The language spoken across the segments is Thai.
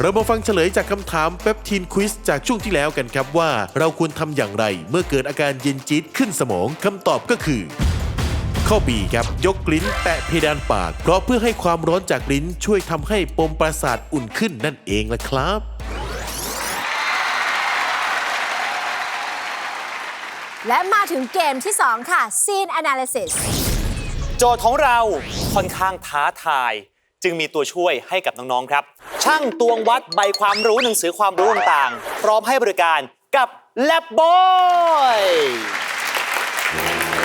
เรามาฟังเฉลยจากคำถามเปปทีนควิสจากช่วงที่แล้วกันครับว่า เราควรทำอย่างไร เมื่อเกิดอาการเย็นจี๊ดขึ้นสมองคำตอบก็คือข้อ B ครับ ยกลิ้นแตะเพดานปาก เพราะเพื่อให้ความร้อนจากลิ้นช่วยทำให้ปมประสาทอุ่นขึ้นนั่นเองละครับ และมาถึงเกมที่ 2 ค่ะ Scene Analysis โจทย์ของเราค่อนข้างท้าทาย จึงมีตัวช่วยให้กับน้อง ๆ ครับ ช่างตวงวัดใบความรู้หนังสือความรู้ต่างๆ พร้อมให้บริการกับ l a b b o y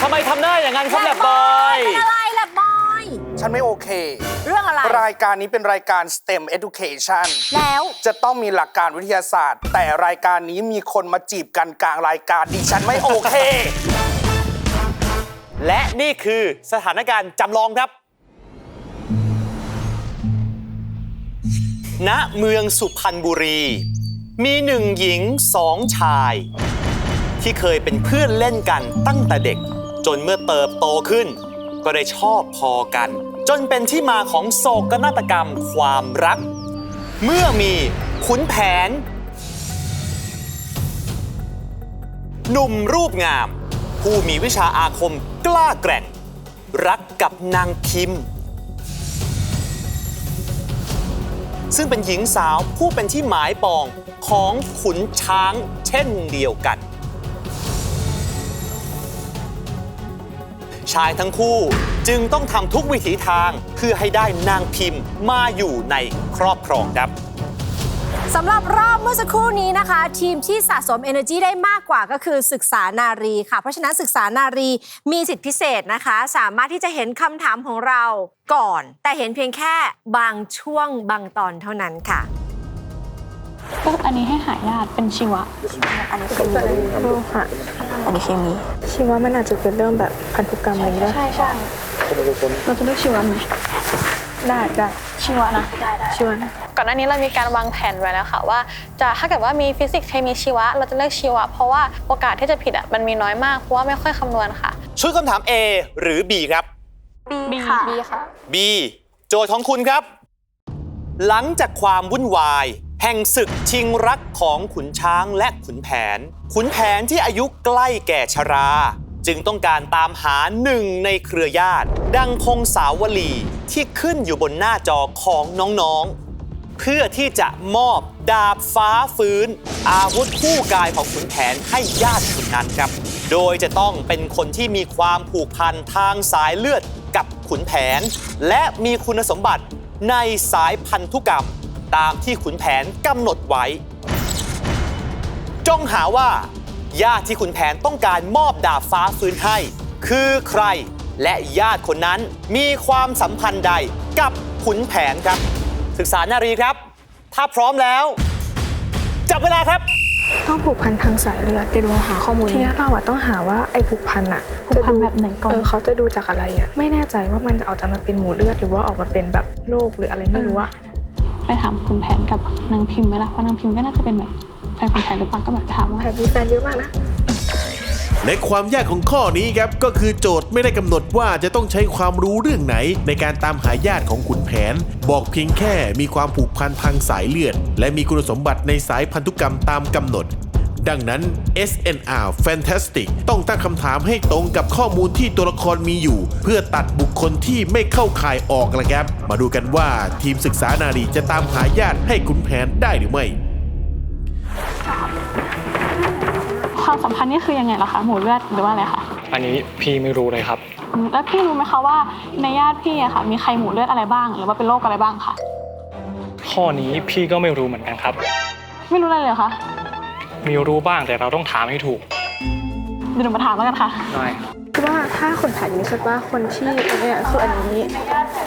ทำไมทำหน้าอย่างนั้นครับ l a b b o y เป็นอะไรแลบบอย ฉันไม่โอเค เรื่องอะไร รายการนี้เป็นรายการ STEM Education แล้ว จะต้องมีหลักการวิทยาศาสตร์ แต่รายการนี้มีคนมาจีบกันกลางรายการดิฉันไม่โอเค และนี่คือสถานการณ์จำลองครับ ณเมืองสุพรรณบุรี มีหนึ่งหญิงสองชาย ที่เคยเป็นเพื่อนเล่นกันตั้งแต่เด็ก จนเมื่อเติบโตขึ้น ก็ได้ชอบพอกัน จนเป็นที่มาของโศกนาฏกรรมความรัก เมื่อมีขุนแผน หนุ่มรูปงาม ผู้มีวิชาอาคมกล้าแกร่ง รักกับนางพิมพ์ ซึ่งเป็นหญิงสาวผู้เป็นที่หมายปองของขุนช้างเช่นเดียวกัน ชายทั้งคู่จึงต้องทำทุกวิถีทางเพื่อให้ได้นางพิมพ์มาอยู่ในครอบครองครับ สำหรับรอบเมื่อสักครู่นี้นะคะ ทีมที่สะสม Energy ได้มากกว่าก็คือศึกษานารีค่ะ เพราะฉะนั้นศึกษานารีมีสิทธิพิเศษนะคะ สามารถที่จะเห็นคำถามของเราก่อน แต่เห็นเพียงแค่บางช่วงบางตอนเท่านั้นค่ะพวกอันนี้ให้หายาดเป็นชีวะ อันนี้คือรูปค่ะอันนี้เคมีชีว่ามันอาจจะเป็นเรื่องแบบพันธุกรรมอะไรอย่างเงี้ยใช่ใช่เราจะเลือกชีวะไหม ได้ได้ชีวะนะชีว่านะก่อนหน้านี้เรามีการวางแผนไว้แล้วค่ะว่าจะถ้าเกิดว่ามีฟิสิกส์เคมีชีวะ เราจะเลือกชีวะ เพราะว่าโอกาสที่จะผิดอะมันมีน้อยมากเพราะว่าไม่ค่อยคำนวณค่ะ ชุดคำถาม A หรือ B ครับ B ค่ะ B ค่ะ B โจทย์ของคุณครับ หลังจากความวุ่นวาย แห่งศึกชิงรักของขุนช้างและขุนแผน ขุนแผนที่อายุใกล้แก่ชรา จึงต้องการตามหาหนึ่งในเครือญาติ ดังพงสาวลีที่ขึ้นอยู่บนหน้าจอของน้องๆ เพื่อที่จะมอบดาบฟ้าฟื้น อาวุธคู่กายของขุนแผนให้ญาติคนนั้นครับ โดยจะต้องเป็นคนที่มีความผูกพันทางสายเลือดกับขุนแผน และมีคุณสมบัติในสายพันธุกรรม ตามที่ขุนแผนกำหนดไว้ จงหาว่า ญาติที่ขุนแผนต้องการมอบดาบฟ้าฟื้นให้ คือใคร และญาติคนนั้นมีความสัมพันธ์ใดกับขุนแผนครับ ศึกษานารีครับ ถ้าพร้อมแล้ว จับเวลาครับ ต้องผูกพันทางสายเลือดเดี๋ยวเราหาข้อมูลทีนี้เราอะต้องหาว่าไอ้ผูกพันอะผูกพันแบบไหนก่อน เออเขาจะดูจากอะไรอะไม่แน่ใจว่ามันจะออกจากมาเป็นหมูเลือดหรือว่าออกมาเป็นแบบโรคหรืออะไรไม่รู้อะไปถามคุณแผนกับนางพิมพ์ไหมล่ะเพราะนางพิมพ์ก็น่าจะเป็นแบบ แฟนคุณแผนหรือเปล่าก็แบบถามว่าแพรมีแฟนเยอะมากนะ และความยากของข้อนี้ครับก็คือโจทย์ไม่ได้กำหนดว่าจะต้องใช้ความรู้เรื่องไหน ในการตามหาญาติของขุนแผน บอกเพียงแค่มีความผูกพันทางสายเลือด และมีคุณสมบัติในสายพันธุกรรมตามกำหนด ดังนั้น SNR Fantastic ต้องตั้งคำถามให้ตรงกับข้อมูลที่ตัวละครมีอยู่ เพื่อตัดบุคคลที่ไม่เข้าข่ายออกละครับ มาดูกันว่าทีมศึกษานารีจะตามหาญาติให้ขุนแผนได้หรือไม่ ความสัมพันธ์นี่คือยังไงล่ะคะ หมูเลือดหรือว่าอะไรคะอันนี้พี่ไม่รู้เลยครับ อืมแล้วพี่รู้ไหมคะว่าในญาติพี่อะค่ะ มีใครหมูเลือดอะไรบ้าง หรือว่าเป็นโรคอะไรบ้างคะ ข้อนี้พี่ก็ไม่รู้เหมือนกันครับ ไม่รู้อะไรเลยเหรอคะ มีรู้บ้างแต่เราต้องถามให้ถูกเดี๋ยวหนูมาถามแล้วกันค่ะได้คือว่าถ้าคนแผนนี้คิดว่าคนที่อันเนี้ยคืออันนี้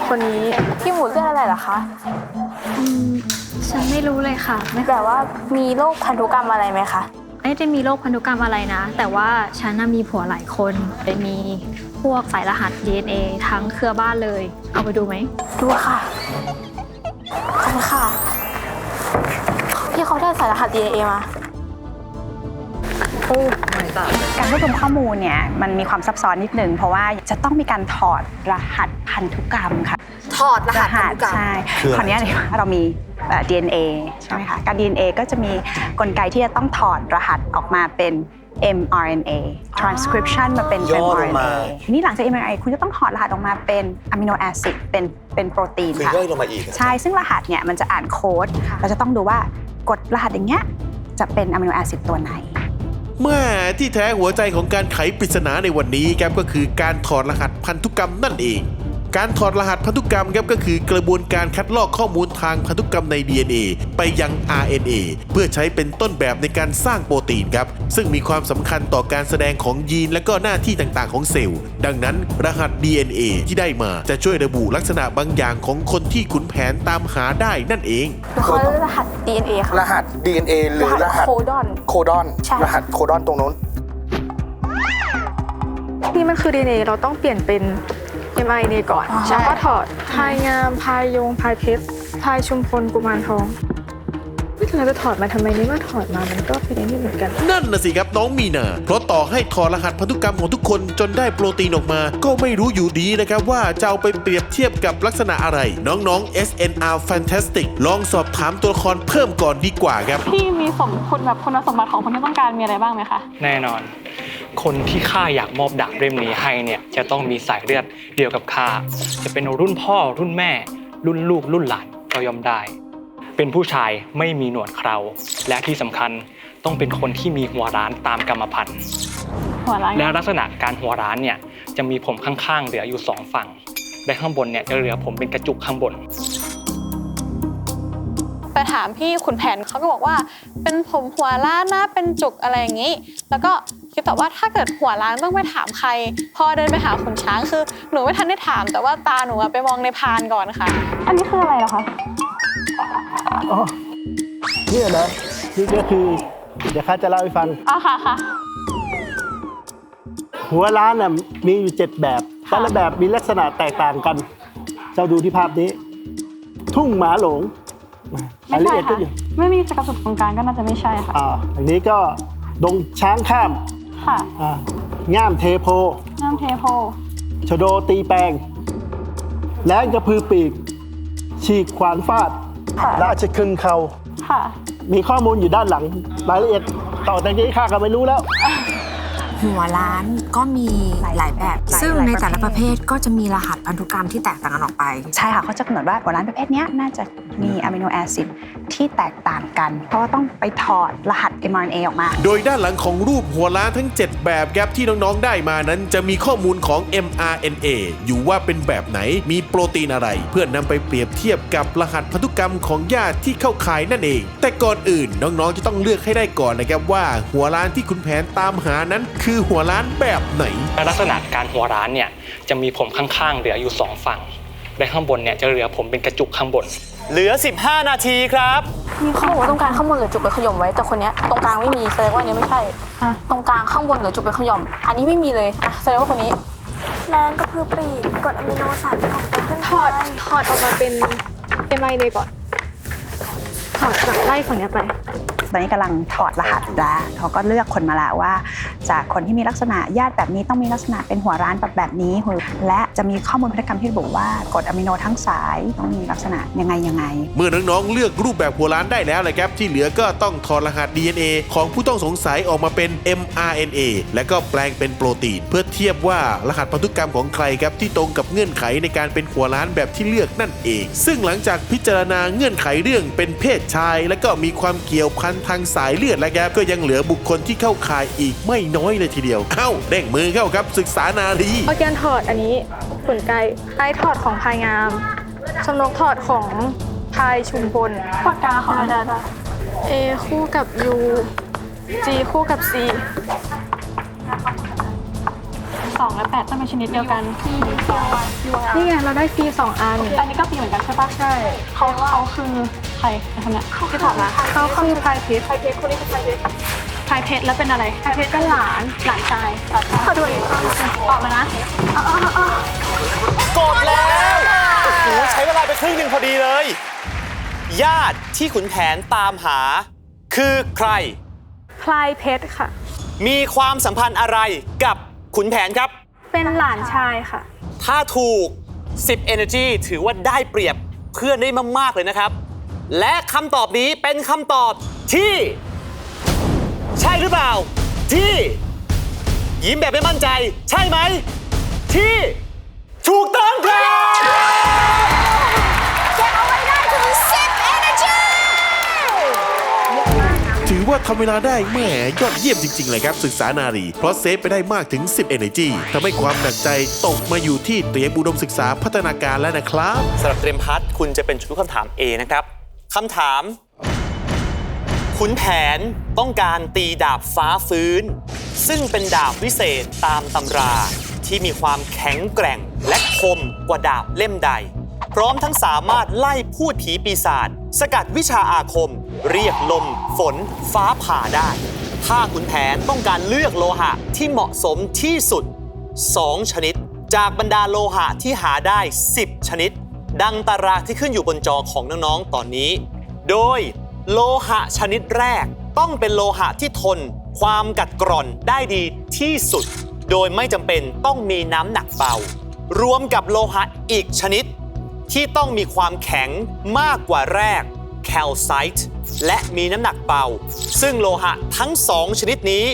คนนี้พี่หมูเลือดอะไรเหรอคะฉันไม่รู้เลยค่ะไม่แต่ว่ามีโรคพันธุกรรมอะไรไหมคะ ไม่ได้มีโรคพันธุกรรมอะไรนะ แต่ว่าฉันน่ะมีผัวหลายคนมีพวกสายรหัส DNA ทั้งเครือบ้านเลย เอาไปดูไหมดูค่ะขอบคุณค่ะ พี่เขาได้สายรหัส DNA มา โอ้ my god การรวบรวมข้อมูลเนี่ยมันมีความซับซ้อนนิดนึงเพราะว่าจะต้องมีการถอดรหัสพันธุกรรมค่ะ ถอดรหัสพันธุกรรมใช่คืออะไรคราวนี้เนี่ยเรามีเอ่อ DNA ใช่ไหมคะการ DNA ก็จะมีกลไกที่จะต้องถอดรหัสออกมาเป็น mRNA transcription มาเป็นย่อลงมา mRNA ทีนี้หลังจาก mRNA คุณจะต้องถอดรหัสออกมาเป็นอะมิโนแอซิดเป็นเป็นโปรตีนคือค่ะย่อยลงมาอีกใช่ ซึ่งรหัสเนี่ยมันจะอ่านโค้ดเราจะต้องดูว่ากดรหัสอย่างเงี้ยจะเป็นอะมิโนแอซิดตัวไหน แม่ที่แท้หัวใจของการไขปริศนาในวันนี้ครับก็คือการถอดรหัสพันธุกรรมนั่นเอง การถอดรหัสพันธุกรรมครับก็คือกระบวนการคัดลอกข้อมูลทางพันธุกรรมใน DNA ไปยัง RNA เพื่อใช้เป็นต้นแบบในการสร้างโปรตีนครับ ซึ่งมีความสำคัญต่อการแสดงของยีนและก็หน้าที่ต่างๆของเซลล์ ดังนั้นรหัส DNA ที่ได้มาจะช่วยระบุลักษณะบางอย่างของคนที่ขุนแผนตามหาได้นั่นเองเขารหัส DNA ค่ะรหัส DNA หรือรรหัหัสสโคดอนโคดอนใช่รหัสโคดอนตรงนู้นนี่มันคือ DNA เราต้องเปลี่ยนเป็น mRNA ก่อนใช่แล้วก็ถอดพายงามพายยงพายเพชรพายชุมพลกุมารทองไม่ถึงเราจะถอดมาทำไมนี่ว่าถอดมามันก็เป็นอย่างนี้เหมือนกัน นั่นนะสิครับน้องมีนา เพราะต่อให้ถอดรหัสพันธุกรรมของทุกคนจนได้โปรตีนออกมา ก็ไม่รู้อยู่ดีนะครับว่าจะเอาไปเปรียบเทียบกับลักษณะอะไร น้องๆ SNR Fantastic ลองสอบถามตัวละครเพิ่มก่อนดีกว่าครับ พี่มีสมคุณแบบคุณสมบัติของคนที่ต้องการมีอะไรบ้างไหมคะ แน่นอน คนที่ข้าอยากมอบดาบเล่มนี้ให้เนี่ยจะต้องมีสายเลือดเดียวกับข้าจะเป็นรุ่นพ่อรุ่นแม่ รุ่นลูกรุ่นหลานก็ยอมได้ เป็นผู้ชายไม่มีหนวดเคราและที่สำคัญต้องเป็นคนที่มีหัวร้านตามกรรมพันธุ์หัวร้านและลักษณะการหัวร้านเนี่ยจะมีผมข้างๆเหลืออยู่สองฝั่งและข้างบนเนี่ยจะเหลือผมเป็นกระจุกข้างบนไปถามพี่ขุนแผนเขาก็บอกว่า เป็นผมหัวล้านนะเป็นจุกอะไรอย่างนี้ แล้วก็ คิดต่อว่าถ้าเกิดหัวล้านต้องไปถามใคร พอเดินไปหาขุนช้างคือหนูไม่ทันได้ถาม แต่ว่าตาหนูอะไปมองในพานก่อนค่ะ อันนี้คืออะไรเหรอคะอ๋อเนี่ยนะนี่ก็คือ เดี๋ยวข้าจะเล่าให้ฟัง อ๋อค่ะค่ะหัวร้านน่ะมีอยู่เจ็ดแบบแต่ละแบบมีลักษณะแตกต่างกัน เจ้าดูที่ภาพนี้ ทุ่งหมาหลงรายละไม่ใช่เอียดก็ค่ะอยู่ไม่มีกระสุนตรงกลางก็น่าจะไม่ใช่ค่ะอ่าอันนี้ก็ดงช้างข้าม ค่ะอ่าง่ามเทโพ น้ำเทโพ ชโดตีแปลง แล้งกระพือปีก ฉีกขวานฟาด ค่ะ ราชคึงเขา ค่ะ มีข้อมูลอยู่ด้านหลัง รายละเอียดต่อจากนี้ข้าก็ไม่รู้แล้ว หัวล้าน ก็มีหลายแบบ หลายซึ่งหลายในแต่ละปประระเภเภททก็จะมีรหัสพันธุกรรมที่แตกต่างกันออกไป ใช่ค่ะเขาจะกำหนดว่าหัวร้านประเภทเนี้ยน่าจะมีอะมิโนแอซิดที่แตกต่างกัน เพราะว่าต้องไปถอดรหัส mRNA ออกมา โดยด้านหลังของรูปหัวล้านทั้ง 7 แบบครับที่น้องๆได้มานั้น จะมีข้อมูลของ mRNA อยู่ว่าเป็นแบบไหนมีโปรตีนอะไร เพื่อนนำไปเปรียบเทียบกับรหัสพันธุกรรมของญาติที่เข้าข่ายนั่นเอง แต่ก่อนอื่นน้องๆจะต้องเลือกให้ได้ก่อนนะครับว่า หัวล้านที่คุณแผนตามหานั้นคือหัวล้านแบบไหนและลักษณะการหัวร้านเนี่ยจะมีผมข้างๆเหลืออยู่สองฝั่งและข้างบนเนี่ยจะเหลือผมเป็นกระจุกข้างบน เหลือ 15 นาทีครับ มีเขาบอกว่าตรงกลางข้างบนเหลือจุกไปขย่มไว้แต่คนเนี้ยตรงกลางไม่มีแสดงว่าอันนี้ไม่ใช่ตรงกลางข้างบนเหลือจุกไปขย่มอันนี้ไม่มีเลยอะแสดงว่าคนนี้แรงก็คือปรีกดอะมิโนสารของขึ้นถอดถอดออกมาเป็น mRNA ก่อนถอดจากไล่ฝั่งเนี้ยไป ตอนนี้กำลังถอดรหัสแล้วเขาก็เลือกคนมาแล้วว่า จากคนที่มีลักษณะญาติแบบนี้ต้องมีลักษณะเป็นหัวร้านแบบแบบนี้ และ จะมีข้อมูลพันธุกรรมที่ระบุว่ากรดอะมิโนทั้งสายต้องมีลักษณะยังไงยังไง เมื่อน้องๆเลือกรูปแบบหัวล้านได้แล้วนะครับที่เหลือก็ต้องถอดรหัส DNA ของผู้ต้องสงสัยออกมาเป็น mRNA และก็แปลงเป็นโปรตีน เพื่อเทียบว่ารหัสพันธุกรรมของใครครับที่ตรงกับเงื่อนไขในการเป็นหัวล้านแบบที่เลือกนั่นเอง ซึ่งหลังจากพิจารณาเงื่อนไขเรื่องเป็นเพศชาย และก็มีความเกี่ยวพันทางสายเลือดแล้วครับก็ยังเหลือบุคคลที่เข้าข่ายอีกไม่น้อยเลยทีเดียวเอ้าเร่งมือเข้าครับศึกษานารีออร์แกนถอดอันนี้ ขุนไก่ไอถอดของพายงาม ชมนกถอดของพายชุมพลปากกาของอาจารย์ A คู่กับ U G คู่กับ C สองและแปดต้องเป็นชนิดเดียวกันนี่ไงเราได้ C สองอัน อันนี้ก็ปีเหมือนกันใช่ปะใช่เขาเขาคือใครคนเนี้ยที่ถอดมาเขาคือพายเพชรพายเพชรคนนี้คือพายเพชร พายเพชรแล้วเป็นอะไรพายเพชรเป็นหลานหลานชายหลานชายขอดูอีกออกมานะกดแล้วโอ้โหใช้เวลาไปครึ่งหนึ่งพอดีเลย ญาติที่ขุนแผนตามหา คือใคร พลายเพชรค่ะ มีความสัมพันธ์อะไรกับขุนแผนครับ เป็นหลานชายค่ะ ถ้าถูก 10 Energy ถือว่าได้เปรียบเพื่อนได้มากๆเลยนะครับ และคำตอบนี้เป็นคำตอบที่ ใช่หรือเปล่า ที่ ยิ้มแบบไม่มั่นใจ ใช่ไหม ที่ ถูกต้องครับเก็บเอาไว้ได้ถึง10 energy ถือว่าทำเวลาได้แหม่ยอดเยี่ยมจริง ๆ เลยครับ ศึกษานารี เพราะเซฟไปได้มากถึง 10 Energy ทำให้ความหนักใจตกมาอยู่ที่เตรียมอุดมศึกษาพัฒนาการแล้วนะครับ สำหรับเตรียมพัดคุณจะเป็นชุดคำถาม A นะครับคำถาม ขุนแผนต้องการตีดาบฟ้าฟื้น ซึ่งเป็นดาบวิเศษตามตำราที่มีความแข็งแกร่งและคมกว่าดาบเล่มใด พร้อมทั้งสามารถไล่พูดผีปีศาจสกัดวิชาอาคม เรียกลม ฝน ฟ้าผ่าได้ ถ้าขุนแผนต้องการเลือกโลหะที่เหมาะสมที่สุด 2 ชนิด จากบรรดาโลหะที่หาได้ 10 ชนิด ดังตารางที่ขึ้นอยู่บนจอของน้องๆตอนนี้ โดย โลหะชนิดแรก ต้องเป็นโลหะที่ทน ความกัดกร่อนได้ดีที่สุด โดยไม่จำเป็นต้องมีน้ำหนักเบารวมกับโลหะอีกชนิด ที่ต้องมีความแข็งมากกว่าแรกแคลไซต์และมีน้ำหนักเบา ซึ่งโลหะทั้งสองชนิดนี้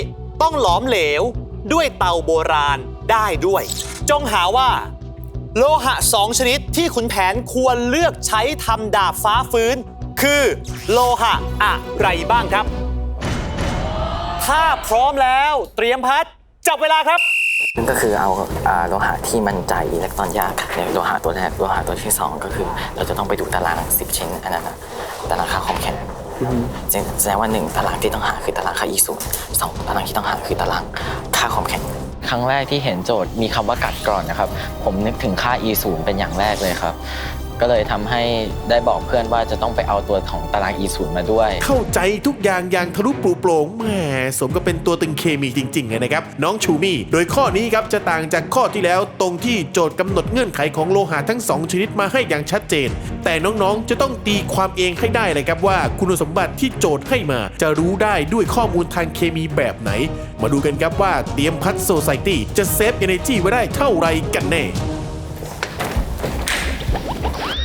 ต้องหลอมเหลวด้วยเตาโบราณได้ด้วย จงหาว่า โลหะสองชนิดที่ขุนแผนควรเลือกใช้ทำดาบฟ้าฟื้น คือโลหะอะไรบ้างครับ ถ้าพร้อมแล้วเตรียมพัด จับเวลาครับ นั่นก็คือเอาอ่าโลหะที่มันจ่ายอิเล็กตรอนยากในโลหะตัวแรกโลหะตัวที่ 2 ก็คือ เราจะต้องไปดูตาราง 10 ชิ้นอันนั้นนะตารางค่าความแข็งแสดงว่า 1 ตารางที่ต้องหาคือตารางค่า E ศูนย์สองตารางที่ต้องหาคือตารางค่าความแข็งครั้งแรกที่เห็นโจทย์มีคำว่ากัดกร่อนนะครับ ผมนึกถึงค่า E ศูนย์เป็นอย่างแรกเลยครับ ก็เลยทำให้ได้บอกเพื่อนว่าจะต้องไปเอาตัวของตาราง E ศูนย์มาด้วย เข้าใจทุกอย่างอย่างทะลุปลุโปร่งแหมสมก็เป็นตัวตึงเคมีจริงๆเลยนะครับ น้องชูมี่ โดยข้อนี้ครับจะต่างจากข้อที่แล้วตรงที่โจทย์กำหนดเงื่อนไขของโลหะทั้ง 2 ชนิดมาให้อย่างชัดเจน แต่น้องๆจะต้องตีความเองให้ได้เลยครับว่า คุณสมบัติที่โจทย์ให้มา จะรู้ได้ด้วยข้อมูลทางเคมีแบบไหน มาดูกันครับว่าเตรียมพัดโซไซตี้จะเซฟเอเนจีไว้ได้เท่าไรกันแน่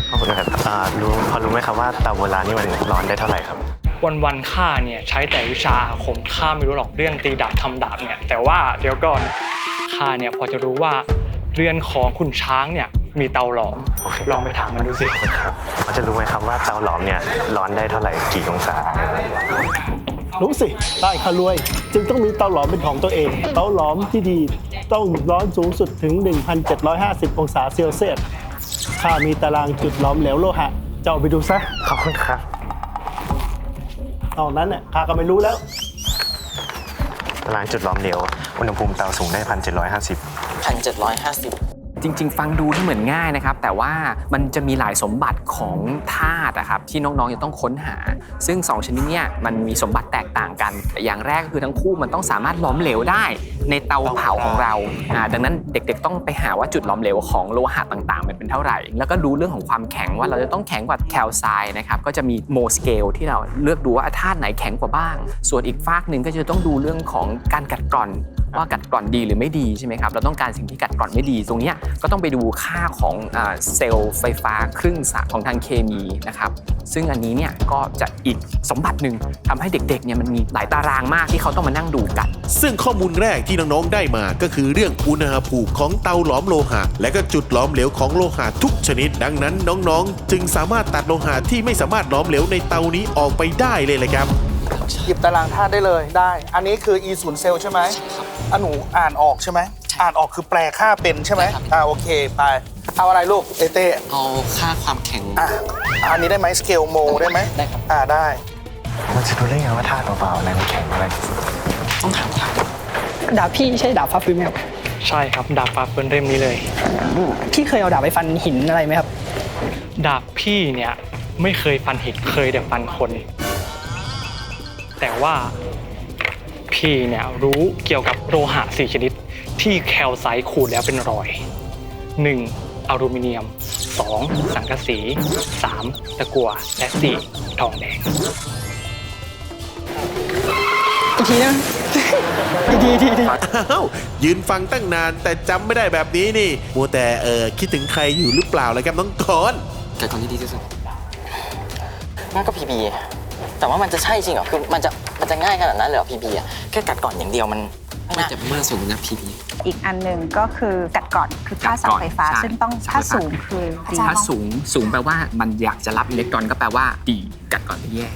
ขอบคุณครับอ่ารู้พอรู้ไหมครับว่าเตาโบราณนี่มันร้อนได้เท่าไหร่ครับ วันวันๆข้าเนี่ยใช้แต่วิชาอาคมข้าไม่รู้หรอกเรื่องตีดาบทำดาบเนี่ยแต่ว่าเดี๋ยวก่อนข้าเนี่ยพอจะรู้ว่าเรือนของคุณช้างเนี่ยมีเตาหลอมลองไปถามมันดูสิ ครับพอจะรู้ไหมครับว่าเตาหลอมเนี่ยร้อนได้เท่าไหร่กี่องศา รู้สิใต้ขารวย จึงต้องมีเตาหลอมเป็นของตัวเอง เตาหลอมที่ดี ต้องร้อนสูงสุดถึง 1,750 องศาเซลเซียส ถ้ามีตารางจุดหลอมเหลวโลหะ เจ้าไปดูซะขอบคุณครับตอนนั้นเนี่ยข้าก็ไม่รู้แล้ว ตารางจุดล้อมเหลวอุณหภูมิเตาสูงได้พันเจ็ดร้อยห้าสิบ1,750 จริง ๆ ฟังดูที่เหมือนง่ายนะครับ แต่ว่ามันจะมีหลายสมบัติของธาตุนะครับที่น้องๆจะต้องค้นหา ซึ่ง 2 ชนิดเนี้มันมีสมบัติแตกต่างกัน อย่างแรกก็คือทั้งคู่มันต้องสามารถล้อมเหลวได้ ในเตาเผาของเราอ่าดังนั้นเด็กๆต้องไปหาว่าจุดล้อมเหลวของโลหะต่างๆ มันเป็นเท่าไหร่ แล้วก็ดูเรื่องของความแข็งว่าเราจะต้องแข็งกว่าแคลไซน์นะครับก็จะมีโมสเกลที่เราเลือกดูว่าธาตุไหนแข็งกว่าบ้าง ส่วนอีกฝากหนึ่งก็จะต้องดูเรื่องของการกัดกร่อนว่ากัดกร่อนดีหรือไม่ดีใช่ไหมครับเราต้องการสิ่งที่กัดกร่อนไม่ดีตรงเนี้ยก็ต้องไปดูค่าของอ่าเซลล์ไฟฟ้าครึ่งสะของทางเคมีนะครับซึ่งอันนี้เนี่ยก็จะอีกสมบัติหนึ่งทำให้เด็กๆเนี่ยมันมีหลายตารางมากที่เขาต้องมานั่งดูกัน ซึ่งข้อมูลแรกที่น้องๆได้มาก็คือเรื่องอุณหภูมิของเตาหลอมโลหะ และก็จุดหลอมเหลวของโลหะทุกชนิด ดังนั้นน้องๆ จึงสามารถตัดโลหะที่ไม่สามารถหลอมเหลวในเตานี้ออกไปได้เลยเลยครับหยิบตารางธาตุได้เลยได้ อันนี้คือ e ศูนย์เซลใช่ไหมอันหนูอ่านออกใช่ไหม อ่านออกคือแปลค่าเป็นใช่ไหมอ่าโอเคไป เอาอะไรลูกเอเต้เอาค่าความแข็ง อะอันนี้ได้ไหมสเกลโมได้ไหมได้ครับ อ่าได้ มันจะรู้ได้ไงว่าธาตุเบาๆอะไรมันแข็งอะไร ต้องถามครับดาบพี่ใช่ดาบฟ้าฟื้นไหมครับใช่ครับ ดาบฟ้าฟื้นเล่มนี้เลย พี่เคยเอาดาบไปฟันหินอะไรไหมครับ ดาบพี่เนี่ยไม่เคยฟันหินเคยแต่ฟันคน แต่ว่าพี่เนี่ยรู้เกี่ยวกับโลหะสี่ชนิด ที่แคลไซต์ขูดแล้วเป็นรอย 1. อลูมิเนียม 2. สังกะสี 3. ตะกั่วและ 4. ทองแดง อีกทีนะดีดีดีอ้าวยืนฟังตั้งนานแต่จำไม่ได้แบบนี้นี่ มัวแต่เออคิดถึงใครอยู่หรือเปล่าเลยครับน้องกอนกัดก่อนที่ดีที่สุดงั้นก็พีบีแต่ว่ามันจะใช่จริงเหรอคือมันจะมันจะง่ายขนาดนั้นเลยเหรอพีบีอะแค่กัดก่อนอย่างเดียวมัน มันจะมากสุดนะพีบีอีกอันหนึ่งก็คือกัดก่อนคือค่าเสาไฟฟ้าใช่ซึ่งต้องถ้าสูงคือดีถ้าสูงสูงแปลว่ามันอยากจะรับอิเล็กตรอนก็แปลว่าดีกัดก่อนไม่แย่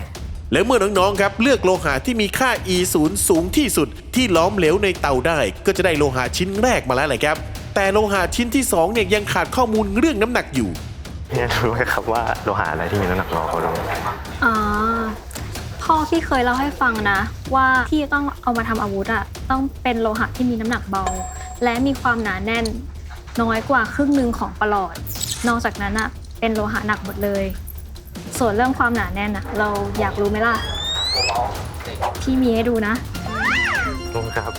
และเมื่อน้องๆครับเลือกโลหะที่มีค่า E 0 สูงที่สุดที่ล้อมเหลวในเตาได้ ก็จะได้โลหะชิ้นแรกมาแล้วแหละครับ แต่โลหะชิ้นที่สองเนี่ยยังขาดข้อมูลเรื่องน้ำหนักอยู่ เนี่ยรู้ไหมครับว่าโลหะอะไรที่มีน้ำหนักรอเขาลงอ๋อ พ่อพี่เคยเล่าให้ฟังนะ ว่าที่ต้องเอามาทำอาวุธอะต้องเป็นโลหะที่มีน้ำหนักเบา และมีความหนาแน่นน้อยกว่าครึ่งหนึ่งของประหลอด นอกจากนั้นอะเป็นโลหะหนักหมดเลย ส่วนเรื่องความหนาแน่นอะเราอยากรู้ไหมล่ะพี่มีให้ดูนะรู้ครับ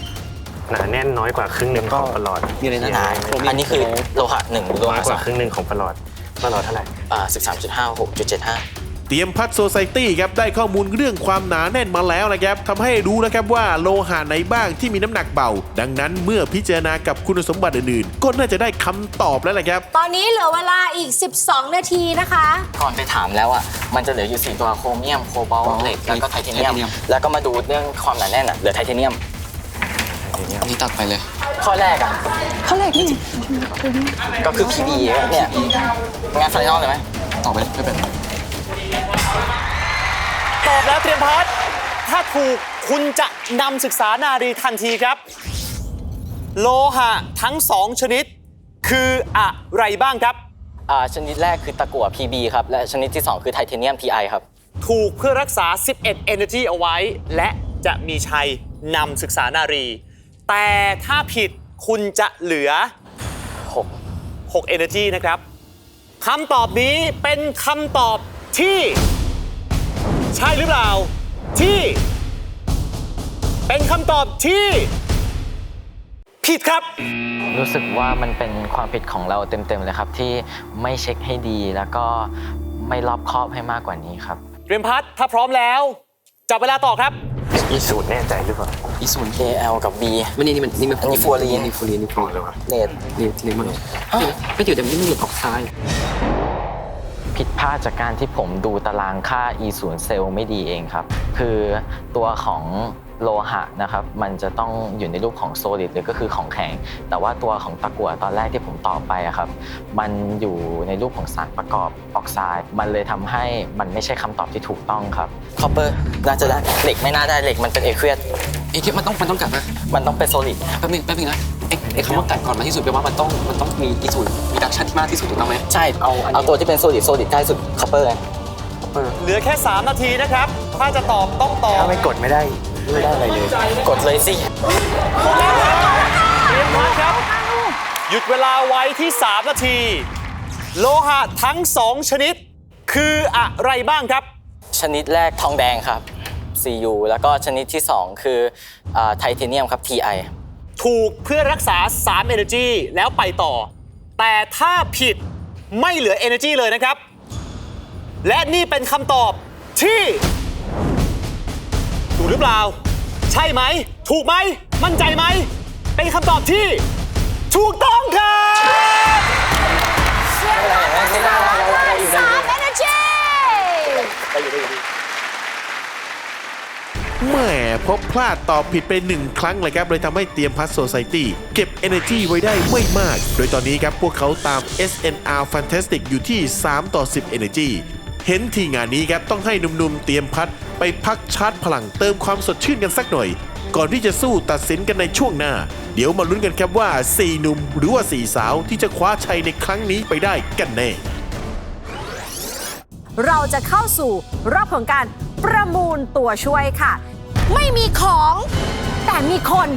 หนาแน่นน้อยกว่าครึ่งหนึ่งของประหลอดมีอะไรนะหนาอันนี้คือโลหะหนึ่งหรือโลน้อหะยกสอว่างครึ่งหนึ่งของประหลอดประหลอดเท่าไหร่อ่าสิบสามจุดห้าหกจุดเจ็ดห้า เตรียมพัดโซไซตี้ครับได้ข้อมูลเรื่องความหนาแน่นมาแล้วนะครับทำให้รู้นะครับว่าโลหะไหนบ้างที่มีน้ำหนักเบา ดังนั้นเมื่อพิจารณากับคุณสมบัติอื่นๆ ก็น่าจะได้คำตอบแล้วแหละครับ ตอนนี้เหลือเวลาอีก 12 นาทีนะคะ ก่อนไปถามแล้วอะมันจะเหลืออยู่สี่ตัวโครเมียม โคบอลต์เหล็กแล้วก็ไทเทเนียม แล้วก็มาดูเรื่องความหนาแน่นอะเหลือไทเทเนียมนี่ตัดไปเลย ข้อแรกอะ ข้อแรกนี่ก็คือ PB เนี่ยงานไฟนอลเลยไหมต่อไปไม่เป็นต อบแล้วเตรียมพัดถ้าถูกคุณจะนำศึกษานารีทันทีครับ โลหะทั้งสองชนิด คืออะไรบ้างครับ อ่าชนิดแรกคือตะกั่ว PB ครับ และชนิดที่ 2 คือไทเทเนียม TI ครับ ถูกเพื่อรักษา 11 Energy เอาไว้ และจะมีชัยนำศึกษานารี แต่ถ้าผิดคุณจะเหลือ 6 6 Energy นะครับคำตอบนี้เป็นคำตอบที่ ใช่หรือเปล่า ที่ เป็นคำตอบที่ ผิดครับ รู้สึกว่ามันเป็นความผิดของเราเต็มๆเลยครับ ที่ไม่เช็คให้ดีแล้วก็ไม่รอบคอบให้มากกว่านี้ครับเตรียมพัดถ้าพร้อมแล้วจับเวลาต่อครับ อีสูตรแน่ใจหรือเปล่าอีศูนย์ KL กับ B วันนี้นี่มันนี่มันอันนี้ฟลูออรีน นี่ฟลูออรีนนี่ฟลูออรีนเลดนี่นี่มันไม่ถือแต่ไม่มีออกซ้าย ผิดพลาดจากการที่ผมดูตารางค่า E 0 Cell ไม่ดีเองครับ คือตัวของโลหะนะครับมันจะต้องอยู่ในรูปของโซลิดหรือก็คือของแข็ง แต่ว่าตัวของตะกั่วตอนแรกที่ผมตอบไปอะครับมันอยู่ในรูปของสารประกอบออกไซด์มันเลยทำให้มันไม่ใช่คำตอบที่ถูกต้องครับคอปเปอร์น่าจะได้เหล็กไม่น่าได้เหล็กมันเป็นเอเครียสเอเคมันต้องมันต้องกัดนะมันต้องเป็นโซลิดแป๊บนึงแป๊บนึงนะไอ้ไอ้คำว่ากัดก่อนมาที่สุดแปลว่ามันต้องมันต้องมีอีสูนมีดักชันที่มากที่สุดถูกต้องไหมใช่เอาเอาตัวที่เป็นโซลิดโซลิดใกล้สุดคอปเปอร์เหลือแค่ 3 นาทีนะครับ ถ้าจะตอบต้องตอบถ้าไม่กดไม่ได้ ไม่ได้อะไรเลย กดเลยสิเตรียมพัดครับ หยุดเวลาไว้ที่ 3 นาที โลหะทั้ง 2 ชนิด คืออะไรบ้างครับ ชนิดแรกทองแดงครับ Cu แล้วก็ชนิดที่ 2 คือไทเทเนียมครับ Ti ถูกเพื่อรักษา3 Energy แล้วไปต่อ แต่ถ้าผิดไม่เหลือ Energy เลยนะครับ และนี่เป็นคำตอบที่ ถูกหรือเปล่า ใช่ไหม ถูกไหม มั่นใจไหม เป็นคำตอบที่ ถูกต้องครับเชียร์มาทั้งสองเลยสาม energy แหม่พบพลาดตอบผิดไปหนึ่งครั้งเลยครับ เลยทำให้เตรียมพัสโซไซตี้เก็บ Energy ไว้ได้ไม่มาก โดยตอนนี้ครับ พวกเขาตาม SNR Fantastic อยู่ที่ 3 ต่อ 10 Energy เห็นทีงานนี้ครับต้องให้หนุ่มๆเตรียมพัด ไปพักชาร์จพลังเติมความสดชื่นกันสักหน่อย ก่อนที่จะสู้ตัดสินกันในช่วงหน้า เดี๋ยวมาลุ้นกันครับว่า 4 หนุ่มหรือว่า 4 สาวที่จะคว้าชัยในครั้งนี้ไปได้กันแน่ เราจะเข้าสู่รอบของการประมูลตัวช่วยค่ะ ไม่มีของ แต่มีคน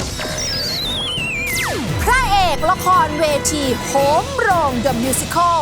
พระเอกละครเวทีโหมโรง The Musical